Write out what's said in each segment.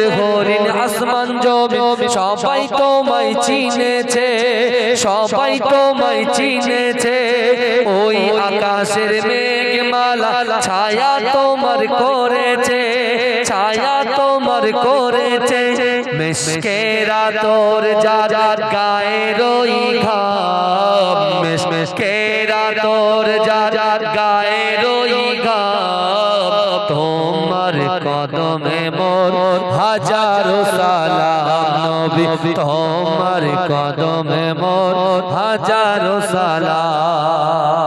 পনেরো হরিণ আসমান জমি, সবাই তোমায় চিনেছে, সবাই তোমায় চিনেছে। ওই আকাশের মেঘমালা ছায়া তোমার করেছে, ছায়া তোমার করেছে। মিসকেরা তোর যারা গায়ের ওই ঘাম তোর যারা গায়ের ওই ঘাম। তোমার কদমে হাজারো সালাম নবী তোমার কদমে মোর হাজারো সালাম।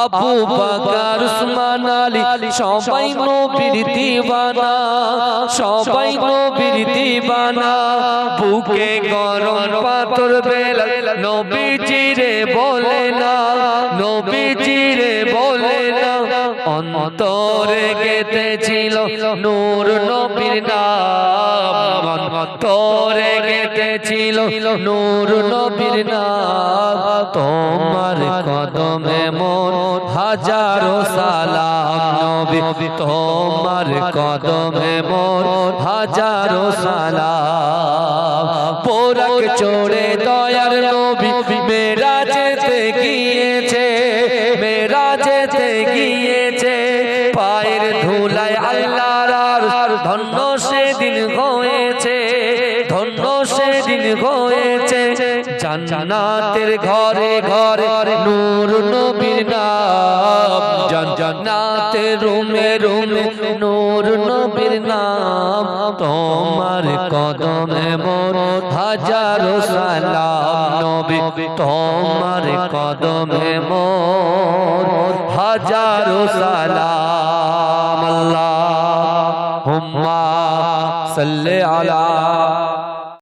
আবু বকর উসমান আলী সবাই নবীর দিওয়ানা সবাই নবীর দিওয়ানা। বুকে গরম পাথর বেলা নবীজি রে বলে না নবীজি রে বলে না অন্তরে গেতেছিল নূর নবীর নাম। অন্তরে গেতেছিল নূর নবীর নাম। তোমার কদমে মোর হাজারো সালাম নবী। তোমার কদমে মোর হাজারো সালাম। পোরাক চড়ে দয়ার নবী। মেরা যেতে গিয়েছে পায়ের ধুলায় আল্লাহর ধন্য সেদিন হয়েছে, ধন্য সেদিন হয়েছে। জান্নাতের ঘরে ঘরে নূর নবীর নাম। জান্নাতে রুমে রুমে নূর নবীর নাম। তোমার কদমে মোর হাজারো সালাম নবী। তোমার কদমে মোর হাজারো সালাম صلی علی